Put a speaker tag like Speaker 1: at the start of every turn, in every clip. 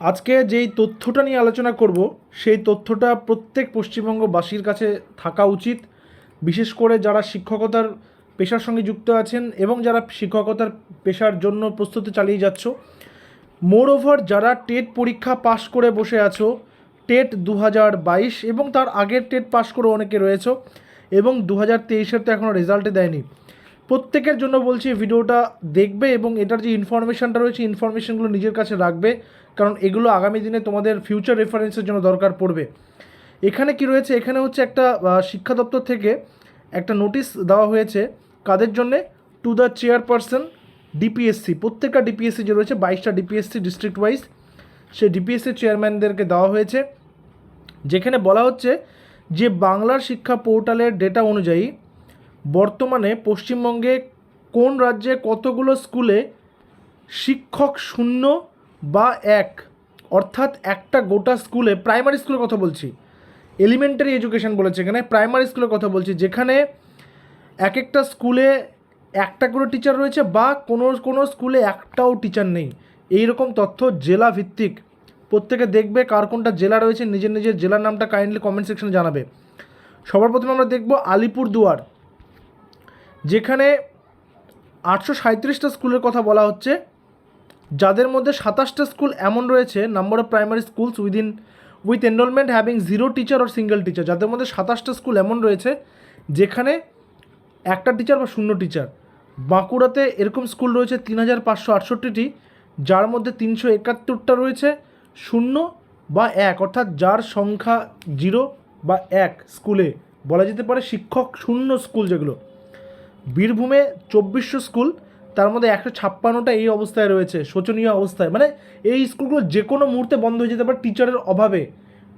Speaker 1: আজকে যেই তথ্যটা নিয়ে আলোচনা করব, সেই তথ্যটা প্রত্যেক পশ্চিমবঙ্গবাসীর কাছে থাকা উচিত। বিশেষ করে যারা শিক্ষকতার পেশার সঙ্গে যুক্ত আছেন এবং যারা শিক্ষকতার পেশার জন্য প্রস্তুতি চালিয়ে যাচ্ছ মোর ওভার যারা টেট পরীক্ষা পাশ করে বসে আছো, টেট দু বাইশ এবং তার আগের টেট পাশ করে অনেকে রয়েছে, এবং দু হাজার তেইশের তো এখনও রেজাল্টে দেয়নি। প্রত্যেকের জন্য বলছি ভিডিওটা দেখবে এবং এটার যে ইনফরমেশানটা রয়েছে ইনফরমেশানগুলো নিজের কাছে রাখবে। কারণ এগুলো আগামী দিনে তোমাদের ফিউচার রেফারেন্সের জন্য দরকার পড়বে। এখানে কি রয়েছে? এখানে হচ্ছে একটা শিক্ষা দপ্তর থেকে একটা নোটিশ দেওয়া হয়েছে কাদের জন্যে? টু দ্য চেয়ারপারসন ডিপিএসসি প্রত্যেকটা ডিপিএসসি যে রয়েছে, বাইশটা ডিপিএসসি ডিস্ট্রিক্ট ওয়াইজ সেই ডিপিএসসি চেয়ারম্যানদেরকে দেওয়া হয়েছে। যেখানে বলা হচ্ছে যে বাংলার শিক্ষা পোর্টালের ডেটা অনুযায়ী বর্তমানে পশ্চিমবঙ্গে কোন রাজ্যে কতগুলো স্কুলে শিক্ষক শূন্য বা এক। অর্থাৎ একটা গোটা স্কুলে প্রাইমারি স্কুলের কথা বলছি। এলিমেন্টারি এডুকেশন বলেছে এখানে প্রাইমারি স্কুলের কথা বলছি, যেখানে এক একটা স্কুলে একটা করে টিচার রয়েছে বা কোনো কোনো স্কুলে একটাও টিচার নেই। এই রকম তথ্য জেলা ভিত্তিক প্রত্যেকে দেখবে কার কোনটা জেলা রয়েছে, নিজের নিজের জেলার নামটা কাইন্ডলি কমেন্ট সেকশনে জানাবে। সবার প্রথমে আমরা দেখব আলিপুরদুয়ার, যেখানে আটশো সাঁত্রিশটা স্কুলের কথা বলা হচ্ছে। যাদের মধ্যে সাতাশটা স্কুল এমন রয়েছে number of primary schools within with enrolment having zero teacher R single teacher যাদের মধ্যে সাতাশটা স্কুল এমন রয়েছে, যেখানে একটা টিচার বা শূন্য টিচার বাঁকুড়াতে এরকম স্কুল রয়েছে তিন হাজার পাঁচশো আটষট্টিটি, যার মধ্যে তিনশো একাত্তরটা রয়েছে শূন্য বা এক, অর্থাৎ যার সংখ্যা জিরো বা এক স্কুলে। বলা যেতে পারে শিক্ষক শূন্য স্কুল যেগুলো। বীরভূমে চব্বিশশো স্কুল তার মধ্যে একশো ছাপ্পান্নটা এই অবস্থায় রয়েছে, শোচনীয় অবস্থায়। মানে এই স্কুলগুলো যে কোনো মুহূর্তে বন্ধ হয়ে যেতে পারে টিচারের অভাবে।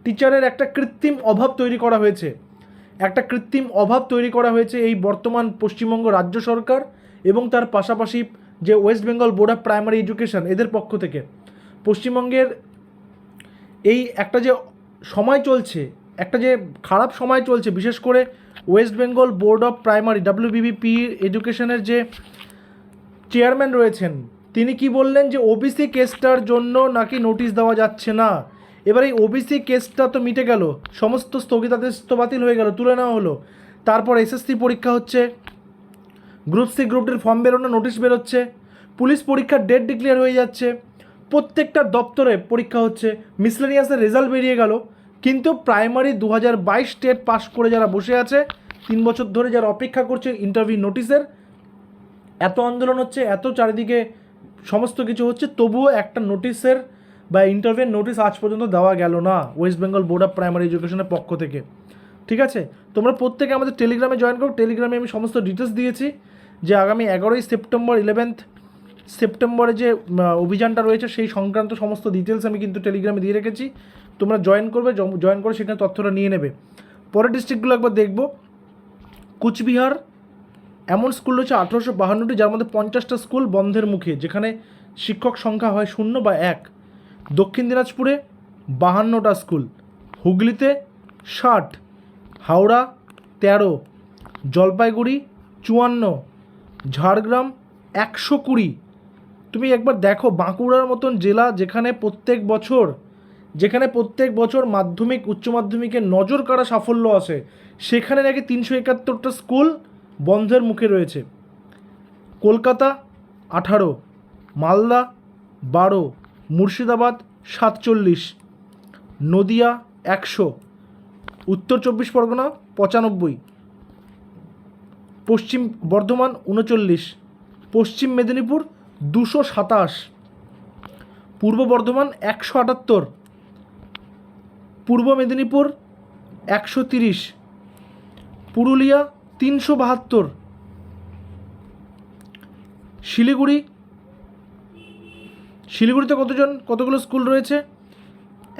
Speaker 1: টিচারের একটা কৃত্রিম অভাব তৈরি করা হয়েছে। একটা কৃত্রিম অভাব তৈরি করা হয়েছে এই বর্তমান পশ্চিমবঙ্গ রাজ্য সরকার এবং তার পাশাপাশি যে West Bengal Board of Primary Education, এদের পক্ষ থেকে। পশ্চিমবঙ্গের এই একটা যে সময় চলছে, একটা যে খারাপ সময় চলছে, বিশেষ করে West Bengal Board of Primary, WBBP এডুকেশনের যে চেয়ারম্যান রয়েছেন। তিনি কি বললেন যে ওবিসি কেসটার জন্য নাকি নোটিশ দেওয়া যাচ্ছে না? এবার এই ওবিসি কেসটা তো মিটে গেল। সমস্ত স্থগিতাদেশ তো বাতিল হয়ে গেল, তুলে নেওয়া হলো। তারপর এসএসসি পরীক্ষা হচ্ছে। গ্রুপ সি গ্রুপ ডির ফর্ম বেরোনো, নোটিশ বেরোচ্ছে। পুলিশ পরীক্ষার ডেট ডিক্লেয়ার হয়ে যাচ্ছে। প্রত্যেকটা দপ্তরে পরীক্ষা হচ্ছে। মিসলেনিয়াসের রেজাল্ট বেরিয়ে গেল। কিন্তু প্রাইমারি দু হাজার বাইশ স্টেট পাস করে যারা বসে আছে, তিন বছর ধরে যারা অপেক্ষা করছে ইন্টারভিউ নোটিশের এত আন্দোলন হচ্ছে, এত চারিদিকে সমস্ত কিছু হচ্ছে, তবুও একটা নোটিশের বা ইন্টারভিউ নোটিশ আজ পর্যন্ত দেওয়া গেল না West Bengal Board of Primary এডুকেশনের পক্ষ থেকে। ঠিক আছে? তোমরা প্রত্যেকে আমাদের টেলিগ্রামে জয়েন করো। টেলিগ্রামে আমি সমস্ত ডিটেলস দিয়েছি যে আগামী এগারোই সেপ্টেম্বর ইলেভেন্থ সেপ্টেম্বরে যে অভিযানটা রয়েছে, সেই সংক্রান্ত সমস্ত ডিটেলস আমি কিন্তু টেলিগ্রামে দিয়ে রেখেছি। তোমরা জয়েন করবে জয়েন করে সেখানে তথ্যটা নিয়ে নেবে। পরের ডিস্ট্রিক্টগুলো একবার দেখব। কুচবিহার এমন স্কুল রয়েছে আঠেরোশো বাহান্নটি যার মধ্যে পঞ্চাশটা স্কুল বন্ধের মুখে, যেখানে শিক্ষক সংখ্যা হয় শূন্য বা এক। দক্ষিণ দিনাজপুরে বাহান্নটা স্কুল, হুগলিতে ষাট, হাওড়া তেরো, জলপাইগুড়ি চুয়ান্ন, ঝাড়গ্রাম একশো কুড়ি। তুমি একবার দেখো বাঁকুড়ার মতন জেলা যেখানে প্রত্যেক বছর, যেখানে প্রত্যেক বছর মাধ্যমিক, উচ্চ মাধ্যমিকে নজর কাড়া সাফল্য আসে, সেখানে নাকি তিনশো একাত্তরটা স্কুল বন্ধের মুখে রয়েছে। কলকাতা আঠারো, মালদা বারো, মুর্শিদাবাদ সাতচল্লিশ, নদিয়া একশো, উত্তর চব্বিশ পরগনা পঁচানব্বই, পশ্চিম বর্ধমান উনচল্লিশ, পশ্চিম মেদিনীপুর দুশো সাতাশ, পূর্ব বর্ধমান একশো আটাত্তর, পূর্ব মেদিনীপুর একশো তিরিশ, পুরুলিয়া তিনশো বাহাত্তর। শিলিগুড়ি। শিলিগুড়িতে কতজন, কতগুলো স্কুল রয়েছে?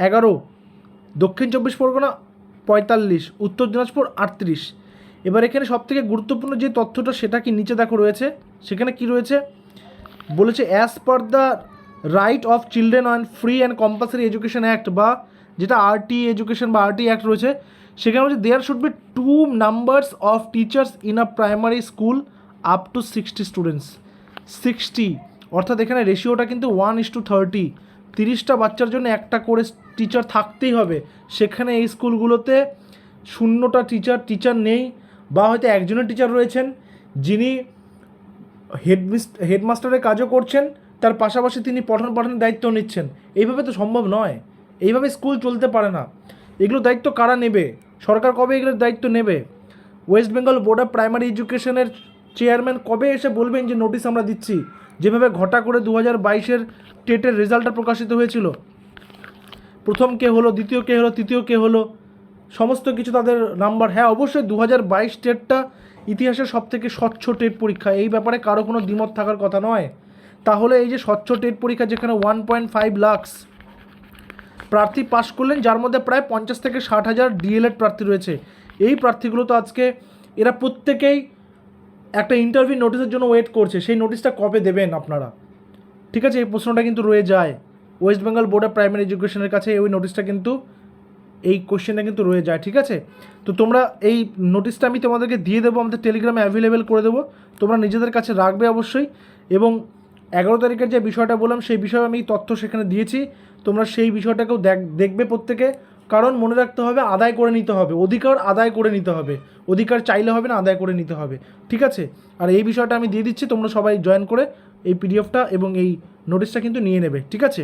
Speaker 1: এগারো। দক্ষিণ চব্বিশ পরগনা পঁয়তাল্লিশ, উত্তর দিনাজপুর আটত্রিশ। এবার এখানে সবথেকে গুরুত্বপূর্ণ যে তথ্যটা, সেটা কি নিচে দেখো রয়েছে? সেখানে কি রয়েছে? বলেছে as per the right of children on free and compulsory education act বা যেটা আরটি এডুকেশন বা আরটি অ্যাক্ট রয়েছে, সেখানে হচ্ছে there should be two numbers of teachers in a primary school up to sixty students sixty অর্থাৎ এখানে রেশিওটা কিন্তু ওয়ান ইস টু থার্টি তিরিশটা বাচ্চার জন্য একটা করে টিচার থাকতেই হবে। সেখানে এই স্কুলগুলোতে শূন্যটা টিচার টিচার নেই, বা হয়তো একজনের টিচার রয়েছেন, যিনি হেডমিস হেডমাস্টারের কাজও করছেন, তার পাশাপাশি তিনি পঠন পাঠনের দায়িত্ব নিচ্ছেন। এইভাবে তো সম্ভব নয়। এইভাবে স্কুল চলতে পারে না। এগুলো দায়িত্ব কারা নেবে? সরকার কবে এগুলোর দায়িত্ব নেবে? West Bengal Board of Primary এডুকেশনের চেয়ারম্যান কবে এসে বলবেন যে নোটিশ আমরা দিচ্ছি? যেভাবে ঘটা করে দু হাজার বাইশের টেটের রেজাল্টটা প্রকাশিত হয়েছিল। প্রথম কে হলো, দ্বিতীয় কে হলো, তৃতীয় কে হলো, সমস্ত কিছু তাদের নাম্বার হ্যাঁ অবশ্যই দু হাজার বাইশ টেটটা ইতিহাসের সব থেকে স্বচ্ছ টেট পরীক্ষা। এই ব্যাপারে কারও কোনো দ্বিমত থাকার কথা নয়। তাহলে এই যে স্বচ্ছ টেট পরীক্ষা যেখানে ওয়ান পয়েন্ট ফাইভ লাক্স প্রার্থী পাশ করলেন, যার মধ্যে প্রায় পঞ্চাশ থেকে ষাট হাজার ডিএলএড প্রার্থী রয়েছে। এই প্রার্থীগুলো তো আজকে এরা প্রত্যেকেই একটা ইন্টারভিউ নোটিশের জন্য ওয়েট করছে। সেই নোটিশটা কবে দেবেন আপনারা? ঠিক আছে, এই প্রশ্নটা কিন্তু রয়ে যায়। West Bengal Board of Primary এডুকেশনের কাছে ওই নোটিশটা কিন্তু, এই কোশ্চেনটা কিন্তু রয়ে যায়, ঠিক আছে? তো তোমরা এই নোটিশটা আমি তোমাদেরকে দিয়ে দেবো, আমাদের টেলিগ্রামে অ্যাভেলেবেল করে দেবো। তোমরা নিজেদের কাছে রাখবে অবশ্যই। এবং এগারো তারিখের যে বিষয়টা বললাম, সেই বিষয়ে আমি তথ্য সেখানে দিয়েছি। তোমরা সেই বিষয়টাকেও দেখ, দেখবে প্রত্যেকে। কারণ মনে রাখতে হবে, আদায় করে নিতে হবে। অধিকার আদায় করে নিতে হবে। অধিকার চাইলে হবে না, আদায় করে নিতে হবে। ঠিক আছে? আর এই বিষয়টা আমি দিয়ে দিচ্ছি, তোমরা সবাই জয়েন করে এই পিডিএফটা এবং এই নোটিশটা কিন্তু নিয়ে নেবে। ঠিক আছে?